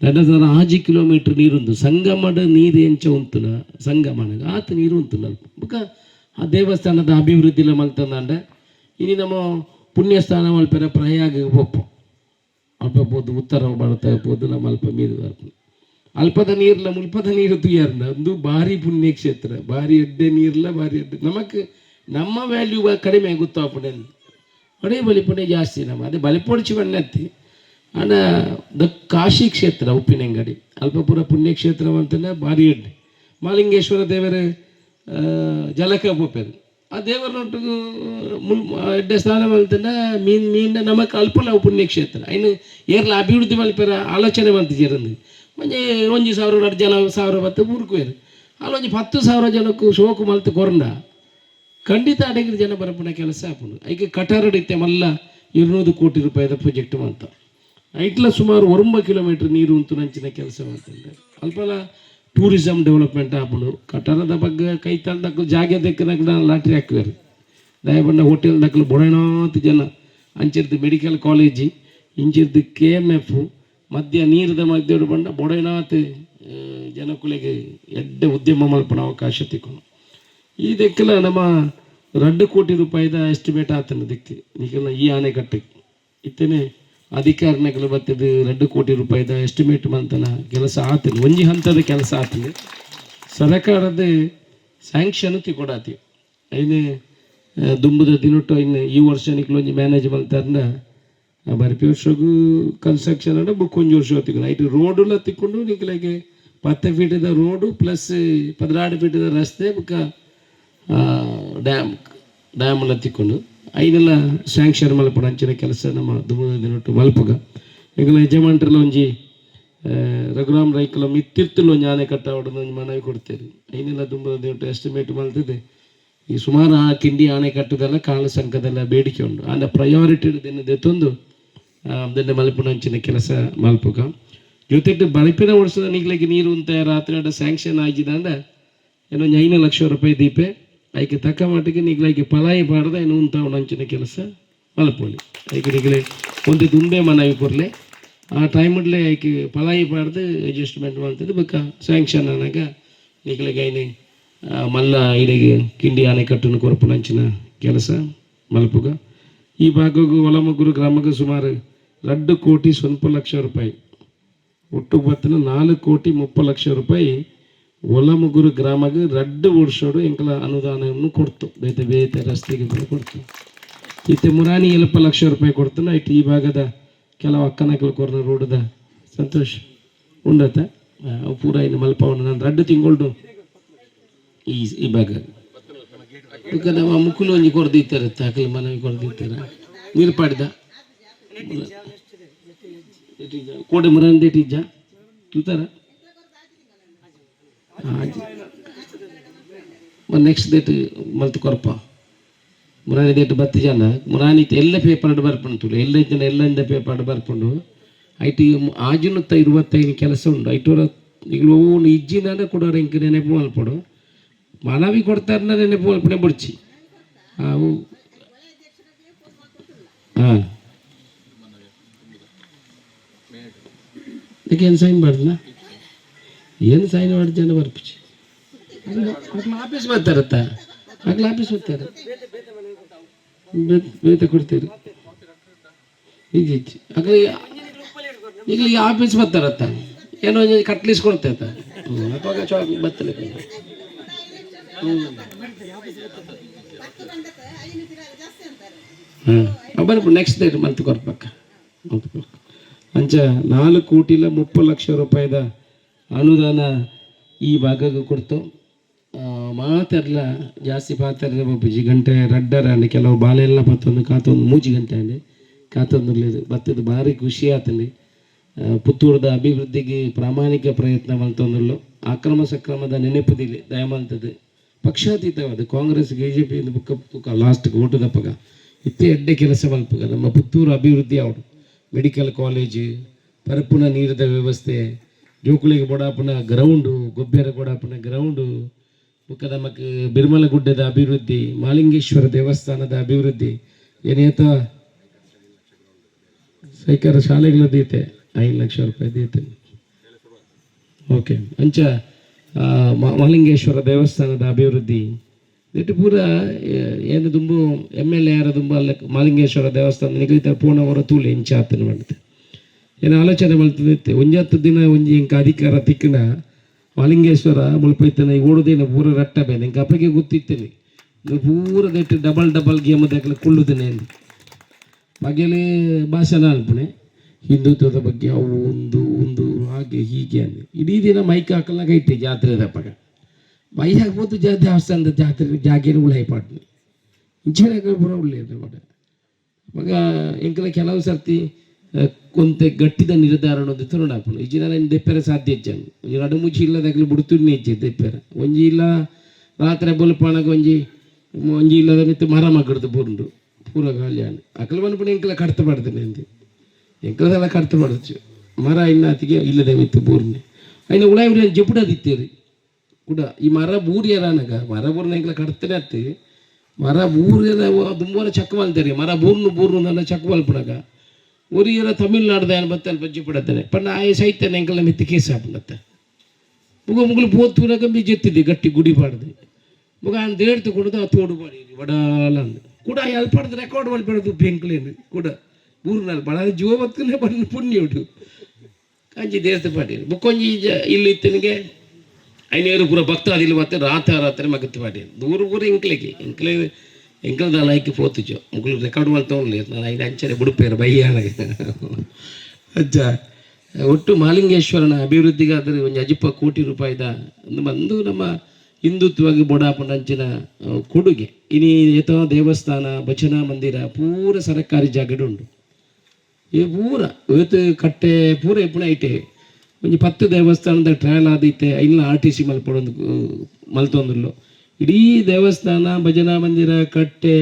ದಡ ಆಜಿ ಕಿಲೋಮೀಟರ್ ನೀರುಂದು ಸಂಗಮದ ನೀರು ಎಂಚ ಉಂತುನ ಸಂಗಮನ ಆತ ನೀರು ಉಂತುನ ಬುಕ, ಆ ದೇವಸ್ಥಾನದ ಅಭಿವೃದ್ಧಿಲ ಮಲ್ತಂದಾಂಡ ಇನಿ ನಮ್ಮ ಪುಣ್ಯಸ್ಥಾನ ಮಲ್ಪೆರ ಪ್ರಯಾಗ ಒಪ್ಪ ಅಲ್ಪ ಪೋದು ಉತ್ತರ ಭಾರತ ಪೋದು ನಮ್ಮ ಅಲ್ಪ ಮೀದು ಅಲ್ಪದ ನೀರ್ಲ ಮುಲ್ಪದ ನೀರು ತುಯ್ಯಾರ್ನ. ಒಂದು ಭಾರಿ ಪುಣ್ಯಕ್ಷೇತ್ರ. ಭಾರಿ ಎಡ್ಡೆ ನೀರ್ಲ, ಭಾರಿ ಎಡ್ಡೆ. ನಮಕ್ ನಮ್ಮ ವ್ಯಾಲ್ಯೂ ಕಡಿಮೆ ಗೊತ್ತಾಪಡೆ ಹೊಡೆ ಬಲಿಪುಣೆ ಜಾಸ್ತಿ ನಮ್ಮ, ಅದೇ ಬಲಿಪೊಡಿಚಿ ಬಣ್ಣತ್ತಿ ಆನ ದ ಕಾಶಿ ಕ್ಷೇತ್ರ, ಉಪ್ಪಿನಂಗಡಿ. ಅಲ್ಪಪುರ ಪುಣ್ಯಕ್ಷೇತ್ರ ಅಂತಲೇ ಭಾರಿ ಎಡ್ಡೆ ಮಾಲಿಂಗೇಶ್ವರ ದೇವರ ಜಲಕ ಪೋಪೆರು ಆ ದೇವರನೊಟ್ಟಿಗೂ ಮುನ್ ಎಡ್ಡೆ ಸ್ನಾನ ಮಲ್ತಂಡ ಮೀನ್ ಮೀನ್ ನಮಕ್ ಅಲ್ಪಲ ಪುಣ್ಯಕ್ಷೇತ್ರ ಇನ್ನು ಏರ್ಲ ಅಭಿವೃದ್ಧಿ ಮಲ್ಪೆರ ಆಲೋಚನೆ ಮಂತಿಜರಂದು ಒಂಜಿ ಒಂಜಿ ಸಾವಿರ ಜನ, ಸಾವಿರ ಬತ್ತು ಊರ್ಕುವೇರು ಒಂಜಿ ಹತ್ತು ಸಾವಿರ ಜನಕ್ಕೂ ಶೋಕು ಮಲ್ತು ಕೊರಂಡ ಖಂಡಿತ ಅಡಗಿನ ಜನ ಬರಪನ ಕೆಲಸ ಆಪುನು. ಐಕೆ ಕಟಾರಡಿತ್ತೆ ಮಲ್ಲ ಇರುನೂರು ಕೋಟಿ ರೂಪಾಯಿದ ಪ್ರೊಜೆಕ್ಟ್ ಅಂತ ಐಟ್ಲ ಸುಮಾರು ಒಂಬ ಕಿಲೋಮೀಟರ್ ನೀರು ಅಂತ ನಂಚಿನ ಕೆಲಸ ಮಾಡ್ತಿದ್ದಾರೆ ಅಲ್ಪಲ ಟೂರಿಸಮ್ ಡೆವಲಪ್ಮೆಂಟ್ ಆಪುನು. ಕಟಾರದ ಬಗ್ಗೆ ಕೈ ತಂದಕ್ಕೂ ಜಾಗ ದಕ್ಕನಕ್ಕೆ ಲಾಟ್ರಿ ಹಾಕ್ವೇರು ದಯಬಂಡ ಹೋಟೆಲ್ ದಕ್ಕಲು ಬೊಡೇನಾಂತ ಜನ. ಅಂಚಿರ್ದು ಮೆಡಿಕಲ್ ಕಾಲೇಜಿ ಇಂಚಿರ್ದು ಕೆ ಎಂ ಎಫ್ ಮಧ್ಯ ನೀರದ ಮಧ್ಯದ ಬಂಡ ಬೊಡೇನಾಥ ಜನಕುಲೆಗೆ ಎಡ್ಡೆ ಉದ್ಯಮ ಮಲ್ಪನ ಅವಕಾಶ ತಿಕ್ಕೊಂಡು ಈ ದೆಕ್ಕಲ ನಮ್ಮ ಎರಡು ಕೋಟಿ ರೂಪಾಯಿದ ಎಸ್ಟಿಮೇಟ್ ಆತನ ದಿಕ್ಕೆ ಈಗೆಲ್ಲ ಈ ಆಣೆಕಟ್ಟೆಗೆ ಇತ್ತೇನೆ ಅಧಿಕಾರಿಗಳು ಬರ್ತದೆ, ಎರಡು ಕೋಟಿ ರೂಪಾಯಿದ ಎಸ್ಟಿಮೇಟ್ ಮಂತನ ಕೆಲಸ ಆತನ ಒಂಜಿ ಹಂತದ ಕೆಲಸ ಆತನ ಸರಕಾರದ ಸ್ಯಾಂಕ್ಷನ್ ತಿಕೊಡಾತಿ ಐನೆ ದುಂಬದ ದಿನೊಟ್ಟು ಇನ್ನು ಈ ವರ್ಷ ನಿಕ್ಲೊಂಜಿ ಮ್ಯಾನೇಜ್ ಮಲ್ತಾರನ ಬರ್ಪಿ ವರ್ಷಗೂ ಕನ್ಸ್ಟ್ರಕ್ಷನ್ ಅಂದ್ರೆ ಬುಕ್ ವರ್ಷ ಹೊತ್ತಿಕೊಂಡು ಐಟು ರೋಡುಲ್ಲ ತಿಕ್ಕೊಂಡು ನಿಕ್ಲಾಗೆ ಪತ್ತು ಫೀಟದ ರೋಡು ಪ್ಲಸ್ ಪದಿನಾರು ಫೀಟದ ರಸ್ತೆ ಬುಕ್ಕ ಡ್ಯಾಮ್ ಡ್ಯಾಮ್ ಎಲ್ಲ ತಿಕ್ಕೊಂಡು. ಐನೆಲ್ಲ ಸ್ಯಾಂಕ್ಷನ್ ಮಲ್ಪಡ ಅಂಚಿನ ಕೆಲಸ ನಮ್ಮ ದುಮ್ಮದ ದಿನೊಟ್ಟು ಮಲ್ಪಗ. ಈಗಲ ಯಜಮಾನ್ರಲ್ಲ ಒಂಜಿ ರಘುರಾಮ್ ರೈಕಲ ಮಿತ್ತಿರ್ತಿಲ್ಲ ಒಂಜಿ ಆನೆ ಕಟ್ಟ ಹೊಡೆದು ಒಂಜಿ ಮನವಿ ಕೊಡ್ತೇವೆ ಐನೆಲ್ಲ ದುಂಬದ ದೇವಟ ಎಸ್ಟಿಮೇಟ್ ಮಲ್ತದೆ. ಈ ಸುಮಾರು ಆ ಕಿಂಡಿ ಆನೆ ಕಟ್ಟದೆಲ್ಲ ಕಾಲ ಸಂಘದೆಲ್ಲ ಬೇಡಿಕೆ ಉಂಟು. ಆಂಡ ಪ್ರಯಾರಿಟಿ ದಿನದ ತಂದು ಅದನ್ನ ಮಲ್ಪುನಂಚಿನ ಕೆಲಸ ಮಲ್ಪುಗ. ಜೊತೆಗೆ ಬಳಿಪಿನ ವರ್ಷದ ನೀಗ್ಲಿಕ್ಕೆ ನೀರು ಅಂತ ರಾತ್ರಿ ಸ್ಯಾಂಕ್ಷನ್ ಆಗಿದಂಡ ಏನೋ ಒಂದು ಐದು ಲಕ್ಷ ರೂಪಾಯಿ ದೀಪೆ ಐಕೆ ತಕ್ಕ ಮಟ್ಟಿಗೆ ನಿಗ್ಲೈಕೆ ಪಲಾಯಿ ಪಾಡ್ದ ಏನು ಅಂತ ಅಂಚಿನ ಕೆಲಸ ಮಲ್ಪೊಲಿ ಐಕೆ ನಿಗ್ಲೆ ಒಂದು ದುಂಬೆ ಮನವಿ ಕೊರ್ಲೆ ಆ ಟೈಮಡ್ಲೆ ಐಕೆ ಪಲಾಯಿ ಪಾಡ್ದು ಅಡ್ಜಸ್ಟ್ಮೆಂಟ್ ಮಾಡ್ತಿದ್ದು ಬಕ್ಕ ಸ್ಯಾಂಕ್ಷನ್ ಅನ್ನಾಗ ನಿಗ್ಲಿಗೆ ಮಲ್ಲ ಇಡೆಗೆ ಕಿಂಡಿ ಆನೆ ಕಟ್ಟನ್ನು ಕೊರಪುನಂಚಿನ ಕೆಲಸ ಮಲ್ಪುಗ. ಈ ಭಾಗಗೂ ಒಲಮಗುರು ಗ್ರಾಮಕ್ಕೆ ಸುಮಾರು ಎರಡು ಕೋಟಿ ಸ್ವಲ್ಪ ಲಕ್ಷ ರೂಪಾಯಿ. ಒಟ್ಟು ಬತ್ತಿನ ನಾಲ್ಕು ಕೋಟಿ ಮುಪ್ಪ ಲಕ್ಷ ರೂಪಾಯಿ ಒಳಮಗುರು ಗ್ರಾಮಕ್ಕೆ ರಡ್ಡ ಓಡಿಸೋಡು ಎಂಕಲ ಅನುದಾನವನ್ನು ಕೊಡ್ತು. ಬೇತೆ ಬೇತೆ ರಸ್ತೆಗೆ ಕೂಡ ಕೊಡ್ತು. ಇತ್ತೆ ಮುರಾನಿ ಎಲ್ಪ ಲಕ್ಷ ರೂಪಾಯಿ ಕೊಡ್ತಾನೆ ಇಟ್ಟು ಈ ಭಾಗದ ಕೆಲವು ಅಕ್ಕನಕಲ್ ಕೊರ್ನ ರೋಡದ ಸಂತೋಷ್ ಉಂಡತ. ಅವು ಪೂರ ಇನ್ನು ಮಲ್ಪವನ್ನ ನಾನು ರಡ್ಡು ತಿಂಗಳು ಈ ಈ ಭಾಗ. ನಮ್ಮ ಮುಕ್ಕುಲು ಒಂಜಿ ಕೊರ್ದಿತ್ತಾರೆ ತಾಕಲ್ ಮನವಿ ಕೊರ್ದಿತ್ತಾರೆ ನೀರು ಪಾಡಿದ ಕೋಡೆ ಮುರಾನ್ ದೇಟಿಜ್ಜ ತೂತಾರ ನೆಕ್ಸ್ಟ್ ಡೇಟ್ ಮಲ್ತು ಕೊರಪ ಮುರಾನಿ ಡೇಟ್ ಬತ್ತಿ ಜನ ಮುರಾನಿ ಎಲ್ಲ ಪೇಪರ್ ಬರ್ಪುಂಟು. ಎಲ್ಲ ಜನ ಎಲ್ಲ ಪೇಪರ್ ಬರ್ಪುಂಡು. ಐಟಿ ಆಜುನತ್ತ ಇರುವತ್ತೈದು ಕೆಲಸ ಉಂಡು. ಐಟೋರ ಒಂದು ಇಜ್ಜಿನ ಕೊಡೋರು ಇಂಕ ನೆನಪು ಮಲ್ಪಡು ಮನವಿ ಕೊಡ್ತಾರ ನೆನಪು ಮಲ್ಪನೆ ಬಿಡ್ಚಿ. ಅವು ಹಾಂ. ಏನು ಸೈನ್ ಮಾಡ್ದನ? ಏನು ಸೈನ್ ಮಾಡ್ತೇನೆ ಬರ್ಪಿಚಿ ಆಫೀಸ್ ಬರ್ತಾರತ್ತ? ಅಕ್ಲ ಆಫೀಸ್ ಬರ್ತಾರೆ? ಬೇತ ಕೊಡ್ತೀರಿ ಈಜಿ ಈಜಿ. ಅಕ್ಲ ಈಗ ಈಗ ಆಫೀಸ್ ಬರ್ತಾರತ್ತ? ಏನೋ ಕಟ್ಲಿಸ್ ಕೊಡ್ತೈತ? ಅವಾಗ ಚಾಕ್ ಬರ್ತಲ್ಲ ಹ್ಞೂ ಬರ್ಬೋದು ನೆಕ್ಸ್ಟ್ ಡೇಟ್ ಮಂತ್ ಕೊರ್ಪಕ್ಕ ಮಂತ್ ಕೊರ್ಪಕ್ಕ ಅಂಚ ನಾಲ್ಕು ಕೋಟಿಲ ಮುಪ್ಪ ಲಕ್ಷ ರೂಪಾಯಿದ ಅನುದಾನ ಈ ಭಾಗಕ್ಕೆ ಕೊಡ್ತು. ಆ, ಮಾತೆರ್ಲ ಜಾಸ್ತಿ ಪಾತ್ರ ಬಿಜಿ ಗಂಟೆ ರಡ್ಡರ ಅಂಡ್ ಕೆಲವು ಬಾಲೆಲ್ಲ ಪತ್ತೊಂದು ಕಾತೊಂದು ಮೂಜಿ ಗಂಟೆ ಅಂಡೆ ಕಾತೊಂದು ಬತ್ತದ ಭಾರಿ ಖುಷಿ ಆತಂడి ಆ, ಪುತ್ತೂರದ ಅಭಿವೃದ್ಧಿಗೆ ಪ್ರಾಮಾಣಿಕ ಪ್ರಯತ್ನ ಮಲ್ತೊಂದುಲ್ಲು ಅಕ್ರಮ ಸಕ್ರಮದ ನೆನಪುದಿಲಿ ದಯಮಲ್ತದೆ ಪಕ್ಷಾತೀತವಾದ ಕಾಂಗ್ರೆಸ್ ಬಿ ಜೆ ಪಿ ಬುಕ್ಕ ಬುಕ್ಕ ಲಾಸ್ಟ್ ಓಟು ದಪ್ಪಗ ಇತ್ತೆ ಎಡ್ಡೆ ಕೆಲಸ ಮಲ್ಪಗ ನಮ್ಮ ಪುತ್ತೂರು ಅಭಿವೃದ್ಧಿ ಅವಡು ಮೆಡಿಕಲ್ ಕಾಲೇಜ್ ಪರಪುನ ನೀರದ ವ್ಯವಸ್ಥೆ ಜೋಕುಳಿಗೆ ಬೊಡಾಪುನ ಗ್ರೌಂಡು ಗೊಬ್ಬೆರ ಕೊಡಾಪುನ ಗ್ರೌಂಡು ಬುಕ್ಕ ಮಕ್, ಬಿರ್ಮಲ ಗುಡ್ಡದ ಅಭಿವೃದ್ಧಿ, ಮಾಲಿಂಗೇಶ್ವರ ದೇವಸ್ಥಾನದ ಅಭಿವೃದ್ಧಿ. ಏನೇತ ಸೈಕರ ಶಾಲೆಗಳು ದೀತೆ. ಐದು ಲಕ್ಷ ರೂಪಾಯಿ ದೀತೆ. ಓಕೆ. ಅಂಚ ಮಾಲಿಂಗೇಶ್ವರ ದೇವಸ್ಥಾನದ ಅಭಿವೃದ್ಧಿ. ಇಟ್ಟು ಪೂರ ಏನು ತುಂಬ ಎಂ ಎಲ್ ಎ ಯಾರ ತುಂಬ ಅಲ್ಲ ಮಾಲಿಂಗೇಶ್ವರ ದೇವಸ್ಥಾನ ನಿಗದಿತ ಪೂರ್ಣವರ ಅವರ ಇಂಚ ಆತನ ಏನು ಆಲೋಚನೆ ಮಾಡ್ತದೆ ಒಂಜಿ ಹತ್ತು ದಿನ ಒಂಜಿ ಇಂಕ ಅಧಿಕಾರ ತಿಕ್ಕನ ಮಾಲಿಂಗೇಶ್ವರ ಮುಲ್ಪೈತನ ಈ ಓಡುದೇನ ಪೂರ ರಟ್ಟ ಬೇನೆ. ಇಂಕ ಅಪ್ಪಗೆ ಗೊತ್ತಿತ್ತೇನೆ. ಪೂರ ದಟ್ಟು ಡಬಲ್ ಡಬಲ್ ಗೇಮ್ ದಾಖಲೆ ಕುಳ್ಳುದೇನೆ ಎಂದು ಬಗೆಲೆ ಭಾಷಣ ಅನ್ಪಣೆ. ಹಿಂದುತ್ವದ ಬಗ್ಗೆ ಅವು ಒಂದು ಒಂದು, ಹಾಗೆ, ಹೀಗೆ ಅಂದೆ. ಇಡೀ ದಿನ ಮೈಕ್ ಹಾಕಲಾಗ ಇಟ್ಟೆ ಜಾತ್ರೆ ದಪ್ಪಾಗ ಮೈ ಹಾಕ್ಬೋದು ಜಾ ದೇವಸ್ಥಾನದ ಜಾತ್ರೆ, ಜಾಗೇನು ಉಳಾಯಿ ಪಾಡ್ನಿ ಪೂರ ಉಳ್ಳಿ ಮಗ ಎಂಕಲ ಕೆಲವು ಸರ್ತಿ కొంత గట్టిగా నిర్ధారణ ఉంది తిరునాపణ ఇచ్చినారని దెప్పారు సాధ్యించాను నడుము చీళ్ళ దగ్గర బుడుతున్నే ఇచ్చి దెప్పారు ಒಂಜಿ ಇಲ್ಲ ರಾತ್ರಿ ಬೊಲ್ಪಾಣಗ ಒಂಜಿ ಒಂಜಿ ಇಲ್ಲದ ಮಿತ್ತು ಮರ ಮಗ್ಗಡ್ದು ಬುಂಡು ಪೂರ ಕಲ್ಯಾಣ ಅಕಲ್ ಬಂದ್ಬಿಟ್ಟು ಇಂಕಲ ಕಡ್ತ ಪಡ್ತೇನೆ ಅಂತ ಎಂಕಲದೆಲ್ಲ ಕಡ್ತ ಪಡచ్చు ಮರ ಇನ್ನಾತಿಗೆ ಇಲ್ಲದ ಮಿತ್ತು ಬೂರ್ನೆ అయిన ఉడాయి జపుడదిత్తేది కూడా ఈ మర బూరి ఎలానగ మర బూరిన ఇంకల కడతనే అత్తే మర బూరి దుమ్మోన చక్కవాళ్ళు తెరి మర బూర్ను బూర్ను చక్కవాళ్ళు పడగా ಊರಿಗೆಲ್ಲ ತಮಿಳ್ನಾಡ್ದ ಏನು ಬತ್ತೆ ಅಲ್ಲಿ ಬಜ್ಜಿ ಬಿಡತ್ತಾನೆ. ಪಣ್ಣ ಆಯ ಸಾಯ್ತಾನೆ ಹೆಂಗಲ್ಲ ಮಿತ್ತಿ ಕೇಸಾಗ್ಬಿಡತ್ತೆ ಮುಗ ಮುಗಲು ಪೋತ್ತೂನಾಗ ಬಿಜ್ಜೆತ್ತಿದ್ದೆ ಗಟ್ಟಿ ಗುಡಿಬಾರ್ದು ಮಗ ಅಂದ್ ದೇಡ್ ತಗೊಂಡು ತೋಡು ಬಾರಿ ಒಡಾಲ ಕೂಡ ಎಲ್ಪ ರೆಕಾರ್ಡ್ ಮಾಡಿ ಬಿಡೋದು ಕೂಡ ಊರಿನಲ್ಲಿ ಬಾಳ ಜೀವ ಬತ್ತಲೇ ಬಂದು ಪುಣ್ಯ ಉಡು ಕಾಂಜಿ ದೇವ್ರ ಪಾಟಿ ಮುಕ್ಕೊಂಜಿ ಇಲ್ಲಿ ತನಗೆ ಐನೇರು ಪೂರ ಭಕ್ತ ಅದಿಲ್ಲ ಮತ್ತೆ ರಾತ್ರಿ ರಾತ್ರಿ ಮಗತ್ತು ಪಾಟಿ ದೂರ ಊರು ಇಂಕ್ಲೆಗೆ. ಇಂಕ್ಲೆ ಲೈಕ್ ಪೋತುಜು ಮುಗ್ಲು ರೆಕಾರ್ಡ್ ಮಾಡ್ತಾ ಉಂಡ್ಲಿ ನಾನು ಐದು ಅಂಚನೆ ಬುಡುಪೇರು ಬಯ್ಯಾಣಗೆ ಅಜ್ಜ ಒಟ್ಟು ಮಾಲಿಂಗೇಶ್ವರನ ಅಭಿವೃದ್ಧಿಗಾದರೆ ಒಂದು ಅಜಿಪ್ಪ ಕೋಟಿ ರೂಪಾಯಿದ ಒಂದು ಬಂದು ನಮ್ಮ ಹಿಂದುತ್ವವಾಗಿ ಬೋಡಾಪನಂಚಿನ ಕೊಡುಗೆ ಇನಿ ಏತೋ ದೇವಸ್ಥಾನ ಭಜನಾ ಮಂದಿರ ಪೂರ ಸರ್ಕಾರಿ ಜಾಗಡು ಉಂಡು ಈ ಪೂರ ಇವತ್ತು ಕಟ್ಟೆ ಪೂರ ಎಪ್ಪುಣ ಐಟೆ ಒಂಜಿ ಪತ್ತು ದೇವಸ್ಥಾನದ ಟ್ರಯಲ್ ಆದೈತೆ ಇಲ್ಲ ಆರ್ ಟಿ ಸಿ ಮಲ್ಪಡೊಂದು ಮಲ್ತೊಂದುಲ್ಲು ಇಡೀ ದೇವಸ್ಥಾನ, ಭಜನಾ ಮಂದಿರ, ಕಟ್ಟೆ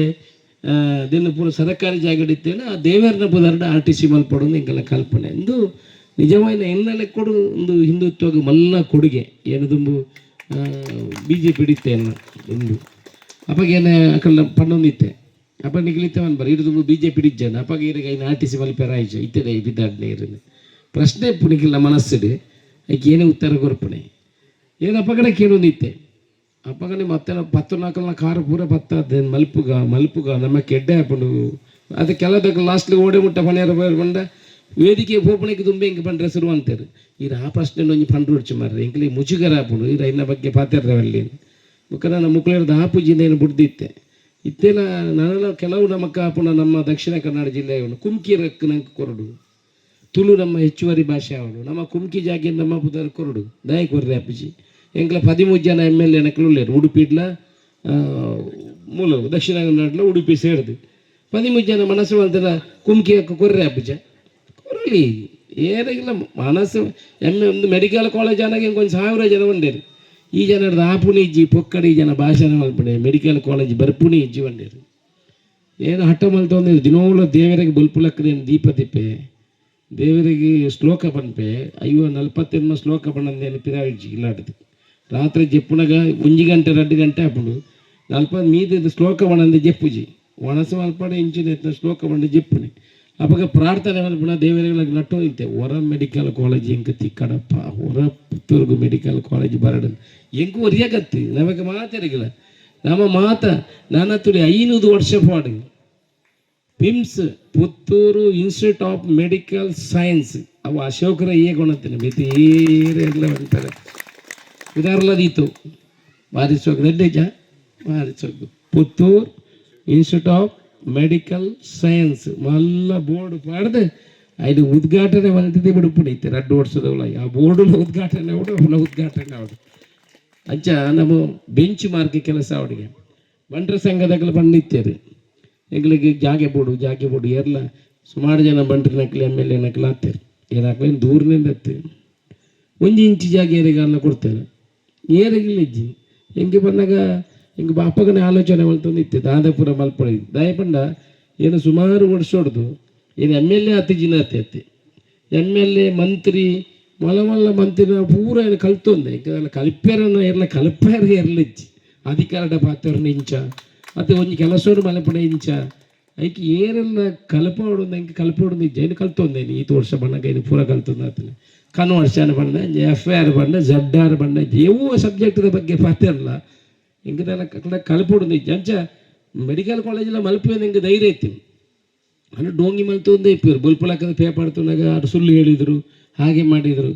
ಅದನ್ನು ಇದನ್ನು ಸರಕಾರಿ ಸರ್ಕಾರಿ ಜಾಗಡಿತ್ತೇನೆ ಆ ದೇವರನ್ನ ಬುದರ್ಡ ಆರ್ ಟಿ ಸಿ ಮಲ್ಪಡೊಂದು ಹಿಂಗೆಲ್ಲ ಕಲ್ಪನೆ. ಎಂದು ನಿಜವಾದ ಹಿನ್ನೆಲೆ ಕೊಡು ಒಂದು ಹಿಂದುತ್ವದ ಮಲ್ಲ ಕೊಡುಗೆ ಏನದುಂಬು ಬಿ ಜೆ ಪಿ ಹಿಡಿತೇನೆ ಎಂದು ಅಪಗೇನ ಅಕಲ್ಲ ಪಣ್ಣೊಂದಿತ್ತೆ. ಅಪ್ಪ ನಿಗಲಿತ್ತವನ್ ಬರ ಇರುದು ಬಿ ಜೆ ಪಿ ಹಿಡಿಜ್ಜನ ಅಪ್ಪಗೆ ಇರಗ ಇನ್ನು ಆರ್ ಟಿ ಸಿ ಆಯ್ಜ ಇತ್ತದೆ ಬಿದ್ದಾಡ್ನೆ ಪ್ರಶ್ನೆ ಪುಣಿಗಿಲ್ಲ ಮನಸ್ಸಿದೆ ಅದಕ್ಕೆ ಏನೇ ಉತ್ತರ ಕೊರ್ಪಣೆ ಏನಪ್ಪ ಕಡೆ ಕೇಳೊಂದಿತ್ತೆ ಮತ್ತೆ ನಾವು ಪತ್ತು ನಾಲ್ಕಲ್ನ ಕಾರು ಪೂರ ಬತ್ತದ ಮಲ್ಪುಗ ಮಲ್ಪುಗ, ನಮ್ಮ ಕೆಡ್ಡೆ ಹಾಕೊಂಡು ಅದು ಕೆಲದಕ್ಕೆ ಲಾಸ್ಟ್ಲಿ ಓಡಿ ಮುಟ್ಟ ಪಣಿಯರ ಬಂದ ವೇದಿಕೆ ಪೋಪಣಿಗೆ ತುಂಬೆ ಹಿಂಗೆ ಪಂಡ್ರೆ ಶುರು ಅಂತಾರೆ. ಈರ ಆ ಪ್ರಶ್ನೆ ಒಂಜಿ ಪಂಡ್ರು ಹೊಡ್ಚು ಮಾರ್ರೆ ಇಂಕ್ಲಿ ಮುಜುಗರ ಹಾಪುಡು ಈರ ಇನ್ನ ಬಗ್ಗೆ ಪಾತಿರ್ರವಲ್ಲಿ ಮುಖ ನನ್ನ ಮುಕ್ಳದ ಆಪುಜಿಂದ ಏನು ಬುಡ್ದಿತ್ತೆ. ಇತ್ತೆಲ್ಲ ನನ್ನ ಕೆಲವು ನಮಕ್ಕ ಆಪುನ ನಮ್ಮ ದಕ್ಷಿಣ ಕನ್ನಡ ಜಿಲ್ಲೆಯ ಕುಮ್ಕಿ ರಕ್ ನಂಗೆ ಕೊರಡು. ತುಳು ನಮ್ಮ ಹೆಚ್ಚುವರಿ ಭಾಷೆ ಅವಳು ನಮ್ಮ ಕುಮ್ಕಿ ಜಾಗಿ ನಮ್ಮ ಪುದರ್ ಕೊರಡು. ದಯ ಕೊರ್ರೆ ಅಪ್ಪಜಿ. ಎಂಕ್ಲ పదిమూడు ಜನ ಎಂ ಎಲ್ ಎನಕ್ಲು ಉಳ್ಳೇರು ಉಡುಪಿಡ್ಲ దక్షిణ ಮೂಲ ದಕ್ಷಿಣ ಕನ್ನಡಲ ಉಡುಪಿ జన మనసు ಜನ ಮನಸ್ಸು యొక్క కొర్రె ಅಪ್ಪಜ ಕೊರಲಿ ಏನಾಗಿಲ್ಲ ಮನಸ್ಸು ಎಮ್ಮೆ ಒಂದು ಮೆಡಿಕಲ್ ಕಾಲೇಜ್ ಅನ್ನಾಗ ಒಂದು ಸಾವಿರ ಜನ ಬಂಡೇರು ಈ ಜನರದ ಆಪುಣಿ ಇಜ್ಜಿ, ಪೊಕ್ಕಡಿ ಜನ ಭಾಷಣ ಮಲ್ಪಡೆ ಮೆಡಿಕಲ್ ಕಾಲೇಜ್ ಬರ್ಪುಣಿ ಇಜ್ಜಿ ಬಂಡೇರು ಏನು ಹಠ ಮಲ್ತೊಂದು ದಿನೋಳು ದೇವರಿಗೆ ಬಲ್ಪುಲಕ್ಕದೆ ದೀಪ ದಿಪ್ಪೆ ದೇವರಿಗೆ ಶ್ಲೋಕ ಪನ್ಪೆ ಅಯ್ಯೋ ನಲ್ಪತ್ತೆಮ್ಮ ಶ್ಲೋಕ ಪಣ್ಣಂದೇನು ಇಲ್ಲ ಇಲ್ಲಾಟದು ಜಪ್ಪುನಗ ಒಂಜಿ ಗಂಟೆ ಎರಡು ಗಂಟೆ ಹಾಪುಂಡು ನಲ್ಪ ಮೀದಿದ ಶ್ಲೋಕ ಪಣಂದೆ ಜಪ್ಪುಜಿ. ಒಣಸ ಮಲ್ಪಡೆ ಇಂಚಿನ ಎತ್ತಿನ ಶ್ಲೋಕ ಪಂಡ ಜಪ್ಪುನೆ. ಅವಾಗ ಪ್ರಾರ್ಥನೆ ಮಲ್ಪಣ ದೇವರಿಗೆ ನಟ್ಟು ನಿಂತೆ. ಹೊರ ಮೆಡಿಕಲ್ ಕಾಲೇಜ್ ಎಂಕ ಕಡಪ ಹೊರ ಪುತ್ತೂರ್ಗು ಮೆಡಿಕಲ್ ಕಾಲೇಜ್ ಬರಡು ಎಂಕು ಒರಿಯಾಗತ್ತಿ ನಮಗೆ ಮಾತಾಡಿಗಿಲ್ಲ ನಮ್ಮ ಮಾತ ನನ್ನ ತುಡಿ ಐನೂರು ವರ್ಷ ಪಾಡು. PIMS Puttur institute of medical science. ಅವು ಅಶೋಕರ ಹೇಗೆ ಉಣತೀನಿ ಮಿತಿ ಏರೆಲ್ಲ ಅಂತಾರೆ. ಭಾರಿ ಚೌಕ್ ರೆಡ್ಡೇಜ ಭಾರಿ Puttur institute of medical science Mallya board ಪಾಡ್ದು ಐದು ಉದ್ಘಾಟನೆ ಬಿಡು ಬಿಡುಪುಡೈತೆ ಎರಡು ವರ್ಷದವಳ, ಆ ಬೋರ್ಡುಲ ಉದ್ಘಾಟನೆ ಅವಡು ಅವಳ ಉದ್ಘಾಟನೆ ಅವಡು. ಅಂಚ ನಮ್ಮ ಬೆಂಚ್ ಮಾರ್ಕ್ ಕೆಲಸ ಅವಡಿಗೆ. ಬಂಡ್ರ ಸಂಘದಾಗಲ ಬಂದಿತ್ತೇರಿ. ಎಂಗ್ಳಿಗೆ ಜಾಗೆ ಬೋಡು ಜಾಗೆ ಬೋಡು ಎಲ್ಲ ಸುಮಾರು ಜನ ಬಂಡ್ರ ನಕಲಿ, ಎಂ ಎಲ್ ಎ ನಕ್ಲ ಹಾಕ್ತಾರೆ ಏನಾಗ್ಲಿ ದೂರನಿಂದ ಒಂದು ಇಂಚು ಜಾಗ ಏರಿಗಾರನ ಕೊಡ್ತಾರೆ. ಏರಿಗಿಲ್ಲ ಇಜ್ಜಿ ಹೆಂಗೆ ಬಂದಾಗ ಹಿಂಗೆ ಬಾಪಗನ ಆಲೋಚನೆ ಮಲ್ತೊಂದು ಇತ್ತೆ ದಾದಾಪುರ ಮಲ್ಪೊಳಿ. ದಯ ಪಂಡ ಏನು ಸುಮಾರು ವರ್ಷ ಹೊಡೆದು, ಏನು ಎಂ ಎಲ್ ಎ ಅತಿ ಜಿನ ಅತ್ತೆ ಎಂ ಎಲ್ ಎ ಮಂತ್ರಿ ಮೊಲ ಮಲ್ಲ ಮಂತ್ರಿ ಪೂರ ಏನು ಕಲ್ತೊಂದೆ. ಈಗ ಕಲ್ಪ್ಯಾರನ ಎಲ್ಲ ಕಲ್ಪ್ಯಾರ ಇರ್ಲಿಜ್ಜಿ ಅಧಿಕಾರದ ಪಾತ್ರನ ಇಂಚ, ಮತ್ತು ಒಂದು ಕೆಲಸವನ್ನು ಮಲಪಡೆ ಇಂಚ. ಐಕೆ ಏರೆಲ್ಲ ಕಲಪೋಡು ಇಂಕ ಕಲಪೋಡು ನಿಜ ಏನು ಕಲ್ತೊಂದೇನಿ? ಈ ವರ್ಷ ಬಣ್ಣಗ ಪೂರ ಕಲ್ತೊಂದು ಆತನ ಕನ್ವರ್ಷನ್ ಬಂದೆ ಎಫ್ ಆರ್ ಬಂದೆ ಜಡ್ ಆರ್ ಬಂಡ ಯಾವ ಸಬ್ಜೆಕ್ಟ್ದ ಬಗ್ಗೆ ಪಾತಿರಲ್ಲ ಹಿಂಗದೆಲ್ಲ ಕಡೆ ಕಲ್ಪುಡು ಅಂಚ ಮೆಡಿಕಲ್ ಕಾಲೇಜಲ್ಲ ಮಲ್ಪೆ ಹಿಂಗೆ ಧೈರ್ಯ ಇತ್ತು. ಅಂದರೆ ಡೋಂಗಿ ಮಲ್ತು ಒಂದೇ ಇಪ್ಪಿರು ಬುಲ್ಪುಳಕದ ಪೇಪರ್ ತುನಾಗ ಅದು ಸುಳ್ಳು ಹೇಳಿದರು, ಹಾಗೆ ಮಾಡಿದರು.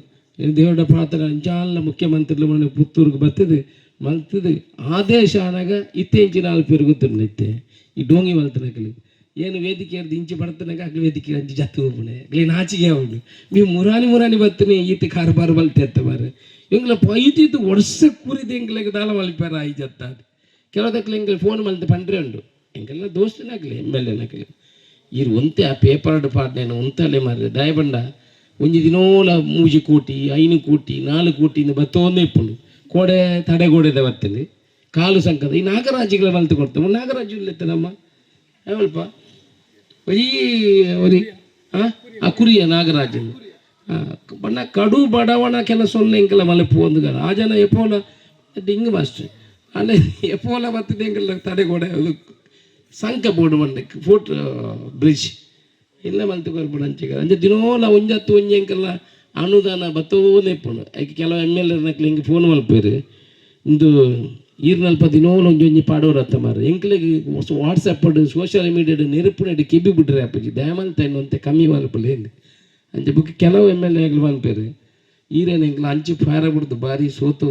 ದೇವರ ಪಾತ್ರ ಅಂಚಾಲ ಮುಖ್ಯಮಂತ್ರಿಗಳು ಮನೆ ಪುತ್ತೂರಿಗೆ ಬರ್ತದೆ ಮಲ್ತದೆ ಆದೇಶ ಆನಾಗ ಇತ್ತೆ ಇಂಚಿನ ಅಲ್ಪಿರು ಗೊತ್ತಿರುತ್ತೆ ಈ ಡೋಂಗಿ ಮಲ್ತನಕಲಿ ಏನು ವೇದಿಕೆ ಇರ್ದು ಇಂಚಿ ಬರ್ತನಾಗ ವೇದಿಕೆ ಅಂಚಿ ಜತ್ತು ಹೋಗ್ಬಿಣೆ ಇಲ್ಲಿ ನಾಚಿಗೆ ಅವಳು ನೀವು ಮುರಾನಿ ಮುರಾನಿ ಬರ್ತೀನಿ, ಈತ ಕಾರ್ಬಾರ್ ಬಲ್ತೆ ಅತ್ತ ಬಾರ. ಐತಿದ್ದು ವರ್ಷ ಕೂರಿದ ಎಂಗ್ಲಿಗೆ ದಾಲ ಮಲ್ಪಾರ ಐ ಜತ್ತ ಕೆಲವದಕ್ಕೆ ಎಂಗ್ಲ ಫೋನ್ ಮಲ್ತೆ ಪಂಡ್ರೆ ಉಂಡು. ಎಂಗೆಲ್ಲ ದೋಸ್ತನಾಗ್ಲಿ ಎಂ ಎಲ್ ಎನಾಗ್ಲಿ ಇರು ಒಂತೆ ಆ ಪೇಪರ್ ಪಾಡ್ನೇನು ಒಂತಲೆ ಮಾರ್ರೆ. ದಯಬಂಡ, ಒಂಜಿ ದಿನೋಲ ಮೂಜಿ ಕೋಟಿ ಐನು ಕೋಟಿ, ನಾಲ್ಕು ಕೋಟಿಯಿಂದ ಬತ್ತೊಂದೇ ಇಪ್ಪುಂಡು. ಕೋಡೆ ತಡೆಗೋಡೆದ ಬರ್ತದೆ ಕಾಲು ಸಂಕದ. ಈ ನಾಗರಾಜಿಗಳ ಮಲ್ತು ಕೊಡ್ತೇವೆ. ನಾಗರಾಜು ಇಲ್ಲತ್ತೆ ನಮ್ಮ ಯಾವಲ್ಪ? ಈ ಒರಿ ಆ ಆ ಕುರಿಯ ನಾಗರಾಜನ್ ಆ, ಬಣ್ಣ ಕಡು ಬಡವಣ ಕೆಲಸ ಎಂಕಲ ಮಲಪು ಒಂದು ಕಾಲ ಆ ಜನ ಎಪೋಲ ಡಿಂಗ್ ಮಾಸ್ಟರ್ ಅಲ್ಲೇ ಎಪೋಲ ಬರ್ತದೆ ಎಂಕಲ್ಲ ತಡೆಗೋಡೆ ಅದು ಸಂಕ ಬೋರ್ಡ್ ಮಂಡಕ್ಕೆ ಫೋಟ್ ಬ್ರಿಡ್ಜ್ ಇಲ್ಲ ಮಲ್ತು ಬರ್ಬಿಡು ಅಂಚೆಗ ಅಂಚೆ ದಿನೋಲ ಒಂಜತ್ತು ಒಂಜಿ ಎಂಕಲ್ಲ ಅನುದಾನ ಬತ್ತೋನೇ ಪೋಣು ಐಕೆ ಕೆಲವು ಎಂ ಎಲ್ ಎರ್ನಕ್ಲಿ ಹಿಂಗೆ ಫೋನ್ ಮಲ್ಪೇರು ಇಂದು ಈರ್ನಲ್ಪ ದಿನೋಲ ಒಂಜಿ ಪಾಡೋರು ಅತ್ತ ಮಾರ ಎಂಕ್ಲೆಗ್ ವಾಟ್ಸಪ್ ಸೋಷಿಯಲ್ ಮೀಡಿಯಾಡ್ ನೆರುಪುನಡಿ ಕಿಬಿ ಬಿಡ್ರೆ ಅಪ್ಪಜಿ, ದಯಮಂತ ಒಂತೆ ಕಮ್ಮಿ ಮಲ್ಪಲೇನು ಅಂಚೆ ಬುಕ್ ಕೆಲವು ಎಂ ಎಲ್ ಎಗಳು ಮಲ್ಪೇರು ಈರೇನು ಎಂಕ್ಲ ಅಂಚಿ ಫಾರ ಬಿಡ್ದು ಭಾರಿ ಸೋತು.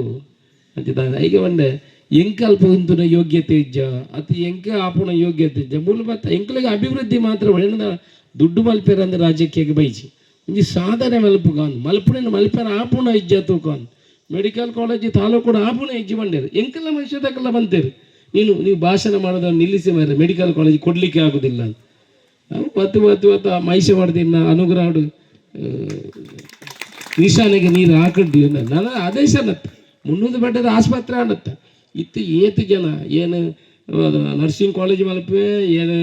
ಅಂಚೆ ದಾದ ಐಗೆ ಒಂಡೆ ಎಂಕಲ್ಪ ಹೊಂದಿನ ಯೋಗ್ಯತೆ ಇಜ್ಜ, ಅತಿ ಎಂಕ ಆಪುಣ ಯೋಗ್ಯತೆ ಇಜ್ಜ. ಮೂಲ ಬತ್ತ ಎಂಕ್ಲಿಗೆ ಅಭಿವೃದ್ಧಿ ಮಾತ್ರ ಹೆಣ್ಣ ದುಡ್ಡು ಮಲ್ಪೇರ ಅಂದ್ರೆ ರಾಜ್ಯಕ್ಕೆ ಬೈಜಿ. ಒಂಜಿ ಸಾಧನೆ ಮಲ್ಪುಗಾನ್ ಮಲ್ಪುಣಿನ ಮಲ್ಪೇರ ಆಪುಣ ಇಜ್ಜ ತೂಕಾನ್ ಮೆಡಿಕಲ್ ಕಾಲೇಜ್ ತಾಲೂಕು ಕೂಡ ಹೆಜ್ಜೆ ಬಂಡೇರು ಎಂಕೆಲ್ಲ ಮನುಷ್ಯದಕ್ಕೆಲ್ಲ ಬಂತೇರು. ನೀನು, ನೀವು ಭಾಷಣ ಮಾಡೋದನ್ನು ನಿಲ್ಲಿಸಿ ಮಾರೆ ಮೆಡಿಕಲ್ ಕಾಲೇಜ್ ಕೊಡ್ಲಿಕ್ಕೆ ಆಗೋದಿಲ್ಲ ಅಂತ. ನಾವು ಬತ್ತು ಬತ್ತು ಬತ್ತು ಆ ಮೈಷ ಮಾಡ್ದಿನ್ನ ಅನುಗ್ರಹಡು ಈಶಾನಿಗೆ ನೀರು ಹಾಕಿದ್ವಿ ನನ್ನ ಆದೇಶ ಅನ್ನತ್ತ. ಮುನ್ನೂರು ಬೆಟ್ಟದ ಆಸ್ಪತ್ರೆ ಅನ್ನತ್ತ. ಇತ್ತು ಏತು ಜನ, ಏನು ನರ್ಸಿಂಗ್ ಕಾಲೇಜ್ ಮಲ್ಪೆ, ಏನು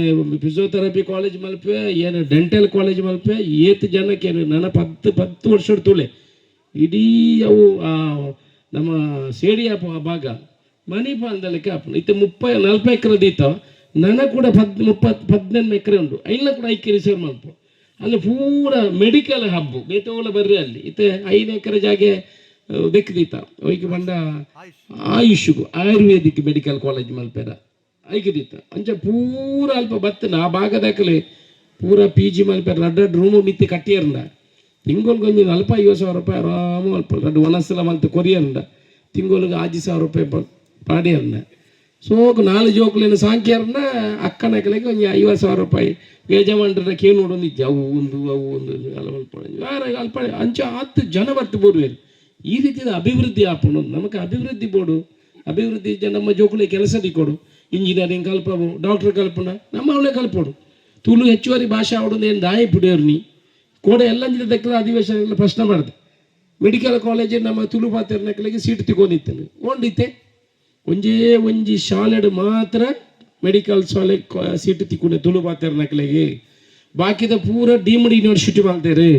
ಫಿಸಿಯೋಥೆರಪಿ ಕಾಲೇಜ್ ಮಲ್ಪೆ, ಏನು ಡೆಂಟಲ್ ಕಾಲೇಜ್ ಮಲ್ಪೆ, ಏತು ಜನಕ್ಕೆ ನನ್ನ ಪತ್ತು ಪತ್ತು ವರ್ಷದ ತುಳೆ. ಇಡೀ ಅವು ನಮ್ಮ ಸೇಡಿಯ ಭಾಗ ಮಣಿಪಾಲದಲ್ಲಿಕ್ಕೆ ಹಾಪು ಇತ್ತು ಮುಪ್ಪ, ನಲ್ಪು ಎಕರೆ ದೀತ. ನನ್ನ ಕೂಡ ಪದ್ ಮುಪ್ಪತ್ತು ಹದಿನೆಂಟು ಎಕರೆ ಉಂಟು. ಐನ ಕೂಡ ಐಕೆ ರಿಸರ್ವ್ ಮಲ್ಪ ಅಲ್ಲಿ ಪೂರ ಮೆಡಿಕಲ್ ಹಬ್ಬು. ಬೇತೋಳ ಬರ್ರಿ ಅಲ್ಲಿ. ಇತ್ತೆ ಐದು ಎಕರೆ ಜಾಗೆ ದೆಕ್ಕದೀತ ಅವಕ್ಕೆ ಬಂದ ಆಯುಷ್ಗೂ, ಆಯುರ್ವೇದಿಕ್ ಮೆಡಿಕಲ್ ಕಾಲೇಜ್ ಮಲ್ಪೆರ ಐಕದೀತ ಅಂಚ ಪೂರ ಅಲ್ಪ ಬತ್ತನ ಆ ಭಾಗದಾಕಲೆ ಪೂರ ಪಿ ಜಿ ಮಲ್ಪೇರ ರಡ್ಡ ರೂಮು ಮಿತ್ತಿ ಕಟ್ಟಿಯರ್ಂಡ ತಿಂಗೊಲ್ಗೆ ಒಂದು ಅಲ್ಪ ಐವತ್ತು ಸಾವಿರ ರೂಪಾಯಿ ಆರಾಮ ಅಲ್ಪ ಅದು ಒಣಸಲ ಮಲ್ತ ಕೊರಿಯರ್ಂಡ ತಿಂಗೊಲ್ಗೆ ಆಜಿ ಸಾವಿರ ರೂಪಾಯಿ ಪಾಡಿಯರ್ನ. ಸೋಕು ನಾಲ್ಕು ಜೋಕ್ಲಿನ ಸಾಂಖ್ಯಾರನ್ನ ಅಕ್ಕನ ಕಲೆಗೆ ಒಂದು ಐವತ್ತು ಸಾವಿರ ರೂಪಾಯಿ. ಯಜಮಾನ್ರ ಕೇ ನೋಡೊಂದಿದ್ದೆ ಅವು ಒಂದು ಅವು ಒಂದು ಬೇರೆ ಅಲ್ಪ ಅಂಚ ಹತ್ತು ಜನ ಬರ್ತು ಬೋರ್ವೇರು ಈ ರೀತಿಯ ಅಭಿವೃದ್ಧಿ ಆಪಣು ನಮಗೆ ಅಭಿವೃದ್ಧಿ ಬೋಡು. ಅಭಿವೃದ್ಧಿ ನಮ್ಮ ಜೋಕುಲಿ ಕೆಲಸ ಕೊಡು. ಇಂಜಿನಿಯರಿಂಗ್ ಕಲ್ಪವು ಡಾಕ್ಟರ್ ಕಲ್ಪನ ನಮ್ಮ ಅವಳೆ ಕಲ್ಪೋಡು. ತುಳು ಹೆಚ್ಚುವರಿ ಭಾಷೆ ಆವಡೊಂದು ಏನು ದಾಯಿ ಬಿಡಿಯೋರು ನೀ? ಕೋಡೆ ಎಲ್ಲ ದಕ್ಕಲ ಅಧಿವೇಶನ ಪ್ರಶ್ನೆ ಮಾಡಿದೆ. ಮೆಡಿಕಲ್ ಕಾಲೇಜ್ ನಮ್ಮ ತುಳುಬಾ ತೆರ್ನಕಲಿಗೆ ಸೀಟ್ ತಗೊಂಡಿತ್ತೇನೆ ಒಂಡಿತ್ತೆ ಒಂಜೇ ಒಂಜಿ ಶಾಲೆಡ್ ಮಾತ್ರ ಮೆಡಿಕಲ್ ಶಾಲೆ ಸೀಟ್ ತಿಕ್ಕೊಂಡೆ ತುಳುಬಾ ತೆರ್ನಕಲಿಗೆ ಬಾಕಿದ ಪೂರ ಡೀಮ್ಡ್ ಯೂನಿವರ್ಸಿಟಿ ಬಾಲ್ತೇರಿ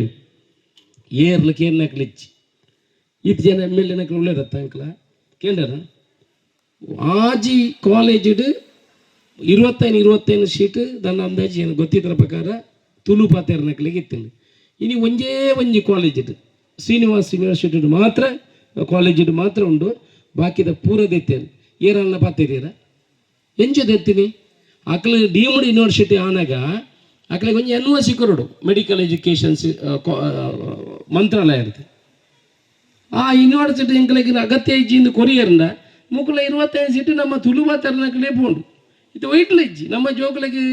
ಏರ್ಲ ಕೇರ್ನಕ್ಲಿಚ್ಚಿ ಇತ್ತು ಜನ ಎಂ ಎಲ್ ಎನಕ್ಲು ಒಳ್ಳೇದತ್ತ ಅಂಕಲ? ಕೇಂದ್ರ ಆಜಿ ಕಾಲೇಜಿಡ್ ಇರುವತ್ತೈನು ಇರುವತ್ತೈನು ಸೀಟ್ ನನ್ನ ಅಂದಾಜು ಏನು ಗೊತ್ತಿದ್ದರ ಪ್ರಕಾರ ತುಳುಪಾತೇರ್ನಕ್ಲಿಗೆ ಇತ್ತೇನೆ. ಒಂಜೇ ಒಂಜಿ ಕಾಲೇಜ್ ಇಟ್ಟು ಶ್ರೀನಿವಾಸ್ ಯೂನಿವರ್ಸಿಟಿ ಮಾತ್ರ ಕಾಲೇಜ್ ಮಾತ್ರ ಉಂಡು ಬಾಕಿದ ಪೂರ ದೆತ್ತೇನೆ ಏರನ್ನ ಪಾತೇರಿಯರ ಎಂಚ ದೆತ್ತೀನಿ ಅಕ್ಲ ಡೀಮ್ಡ್ ಯೂನಿವರ್ಸಿಟಿ ಆನಾಗ ಅಕ್ಕಲಿಗೆ ಒಂಜಿ ಎನ್ ಒ ಸಿ ಕೊರಡು ಮೆಡಿಕಲ್ ಎಜುಕೇಷನ್ಸ್ ಮಂತ್ರಾಲಯ ಇರುತ್ತೆ ಆ ಯೂನಿವರ್ಸಿಟಿ ಎಂಕಲಿಗೆ ಅಗತ್ಯ ಇಜ್ಜಿಂದು ಕೊರಿಯರ್ನ ಮುಕ್ಕಲ ಇರುವತ್ತೈದು ಸೀಟು ನಮ್ಮ ತುಳುವ ತರ್ನಕಲೇ ಬೋಂಡು ಇದು ವೈಟ್ಲ ಇಜ್ಜಿ ನಮ್ಮ ಜೋಗಲಿಗೆ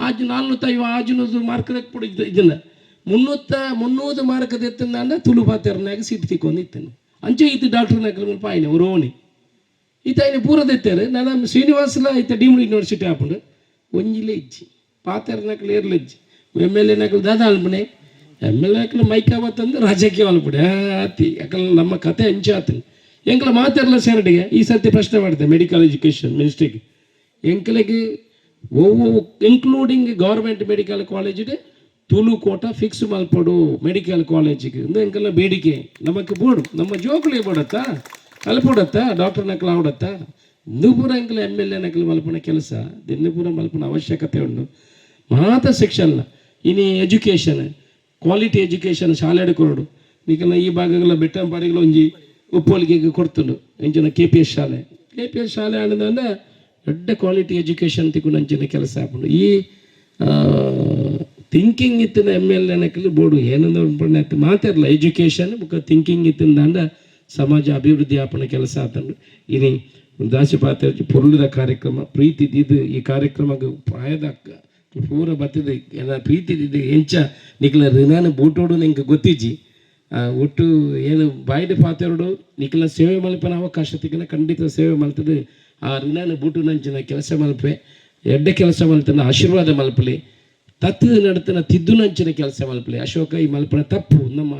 ಆಜು ನಾಲ್ನೂತ್ತೈವ ಆಜುನೂರು ಮಾರ್ಕ್ ಪುಡಿ ಇದನ್ನ ಮುನ್ನೂತ್ತ ಮುನ್ನೂದು ಮಾರ್ಕದ ಎತ್ತಿನ ತುಳುಬಾ ತೆರನಾಗ ಸೀಟ್ ತಿಕ್ಕೊಂಡಿತ್ತೇನೆ ಅಂಚೆ ಈತ ಡಾಕ್ಟರ್ನಾಗ ಸ್ವಲ್ಪ ಆಯ್ನೆ ರೋಣಿ ಈತ ಆಯ್ನೆ ಪೂರದ ಎತ್ತಾರೆ ನಾನು ಶ್ರೀನಿವಾಸಲ ಈತ ಡೀಮ್ಡ್ ಯೂನಿವರ್ಸಿಟಿ ಹಾಕೊಂಡು ಒಂಜಿಲೆ ಇಜ್ಜಿ. ಪಾತೆರ್ನಾಕ್ಲು ಏರ್ಲಜ್ಜಿ ಎಂ ಎಲ್ ಎನಾಕ್ಲು ದಾದಾ ಅಲ್ಬಣೆ ಎಂ ಎಲ್ ಎಕ್ಲು ಮೈಕಾವತ್ತಂದು ರಾಜಕೀಯ ಅಲ್ಬಿಡೆ ಆತಿ ಯಾಕಂದ್ರೆ ನಮ್ಮ ಕತೆ ಅಂಚೆ ಆತನು ಎಂಕಲ ಮಾತಾಡಲ್ಲ ಸೇರಡಿಗೆ ಈ ಸರ್ತಿ ಪ್ರಶ್ನೆ ಮಾಡಿದೆ ಮೆಡಿಕಲ್ ಎಜುಕೇಷನ್ ಮಿನಿಸ್ಟ್ರಿಗೆ. ಎಂಕಲಿಗೆ ಒವು ಇನ್ಕ್ಲೂಡಿಂಗ್ ಗೌರ್ಮೆಂಟ್ ಮೆಡಿಕಲ್ ಕಾಲೇಜಿಗೆ ತುಳು ಕೋಟ ಫಿಕ್ಸ್ ಮಲ್ಪಡು ಮೆಡಿಕಲ್ ಕಾಲೇಜಿಗೆ ಇಂದು ಎಂಕಲ್ಲ ಬೇಡಿಕೆ. ನಮಗೆ ಬೋಡು ನಮ್ಮ ಜೋಕುಳಿ ಬೋಡತ್ತಾ ಕಲ್ಪೊಡತ್ತಾ ಡಾಕ್ಟರ್ ನಕಲು ಆವಡತ್ತಾ ನೂಪುರ ಎಂಕಲ ಎಂ ಎಲ್ ಎ ನಕಲು ಮಲ್ಪನ ಕೆಲಸ. ದಿನ್ನಪುರ ಮಲ್ಪನ ಅವಶ್ಯಕತೆ ಉಂಡು ಮಾತ ಶಿಕ್ಷಣ ಇನಿ ಎಜುಕೇಷನ್ ಕ್ವಾಲಿಟಿ ಎಜುಕೇಷನ್ ಶಾಲೆ ಕೊರಡು ನಿಕಲ್ನ ಈ ಭಾಗಗಳ ಬೆಟ್ಟ ಪಾಡಿಗಳು ಒಂಜಿ ಉಪ್ಪೋಲಿಗೆ ಕೊಡ್ತುಂಡು. ಎಂಚಿನ ಕೆ ಶಾಲೆ. ಕೆ ಪಿ ಎಸ್ ಶಾಲೆ ಆನಂದ ದೊಡ್ಡ ಕ್ವಾಲಿಟಿ ಎಜುಕೇಷನ್ ತಿಕ್ಕೊಂಡು ಅಂಚಿನ ಕೆಲಸ ಹಾಕೊಂಡು ಈ ಥಿಂಕಿಂಗ್ ಇತ್ತಿನ ಎಂ ಎಲ್ ಎನಕಲ್ಲಿ ಬೋರ್ಡು ಏನಂದ್ರೆ ಮಾತಾಡಲ್ಲ ಎಜುಕೇಷನ್ ಬುಕ್ಕ ಥಿಂಕಿಂಗ್ ದಂಡ ಸಮಾಜ ಅಭಿವೃದ್ಧಿ ಆಪಣ ಕೆಲಸ ಆತಂಡು ಇನಿ ದಾಸಿ ಪಾತ್ರ ಪೊರುಳಿದ ಕಾರ್ಯಕ್ರಮ, ಪ್ರೀತಿ ಇದು ಈ ಕಾರ್ಯಕ್ರಮಕ್ಕೆ ಪ್ರಾಯದ ಪೂರ ಬರ್ತದೆ ಎಲ್ಲ ಪ್ರೀತಿ ಇದು ಎಂಚ ನಿಖಲ ಋಣಾನು ಬೂಟೋಡು ನಿಂಗೆ ಗೊತ್ತಿಜ್ಜಿ. ಒಟ್ಟು ಏನು ಬಾಯ್ಡೆ ಪಾತೆರಡು ನಿಖಲ ಸೇವೆ ಮಲ್ಪನ ಅವಕಾಶ ತಿಕ್ಕನ ಖಂಡಿತ ಸೇವೆ ಮಲ್ತದೆ. ಆ ಋಣಾನು ಬೂಟು ನಂಚಿನ ಕೆಲಸ ಮಲ್ಪೆ. ಎಡ್ಡೆ ಕೆಲಸ ಮಲ್ತನ, ಆಶೀರ್ವಾದ ಮಲ್ಪಲಿ. ತತ್ತಿದ ನಡತನ ತಿದ್ದು ನಂಚಿನ ಕೆಲಸ ಮಲ್ಪಲೆ. ಅಶೋಕ ಈ ಮಲ್ಪನ ತಪ್ಪು. ನಮ್ಮ